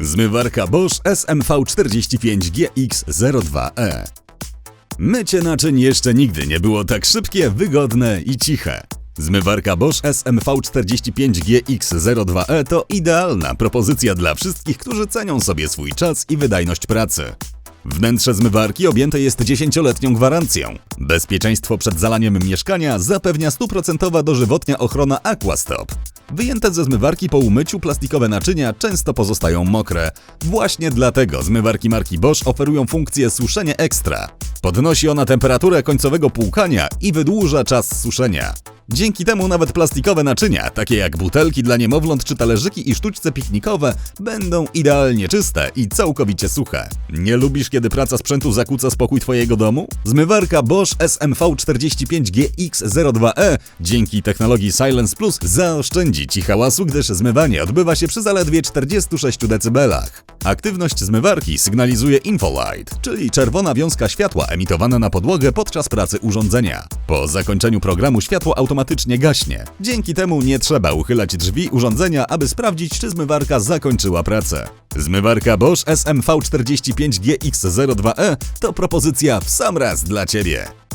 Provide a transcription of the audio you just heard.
Zmywarka Bosch SMV45GX02E. Mycie naczyń jeszcze nigdy nie było tak szybkie, wygodne i ciche. Zmywarka Bosch SMV45GX02E E to idealna propozycja dla wszystkich, którzy cenią sobie swój czas i wydajność pracy. Wnętrze zmywarki objęte jest 10-letnią gwarancją. Bezpieczeństwo przed zalaniem mieszkania zapewnia stuprocentowa dożywotnia ochrona Aquastop. Wyjęte ze zmywarki po umyciu plastikowe naczynia często pozostają mokre. Właśnie dlatego zmywarki marki Bosch oferują funkcję suszenie ekstra. Podnosi ona temperaturę końcowego płukania i wydłuża czas suszenia. Dzięki temu nawet plastikowe naczynia, takie jak butelki dla niemowląt czy talerzyki i sztućce piknikowe, będą idealnie czyste i całkowicie suche. Nie lubisz, kiedy praca sprzętu zakłóca spokój Twojego domu? Zmywarka Bosch SMV45GX02E E dzięki technologii Silence Plus zaoszczędzi Ci hałasu, gdyż zmywanie odbywa się przy zaledwie 46 dB. Aktywność zmywarki sygnalizuje infolight, czyli czerwona wiązka światła emitowana na podłogę podczas pracy urządzenia. Po zakończeniu programu światło automatycznie gaśnie. Dzięki temu nie trzeba uchylać drzwi urządzenia, aby sprawdzić, czy zmywarka zakończyła pracę. Zmywarka Bosch SMV45GX02E E to propozycja w sam raz dla Ciebie.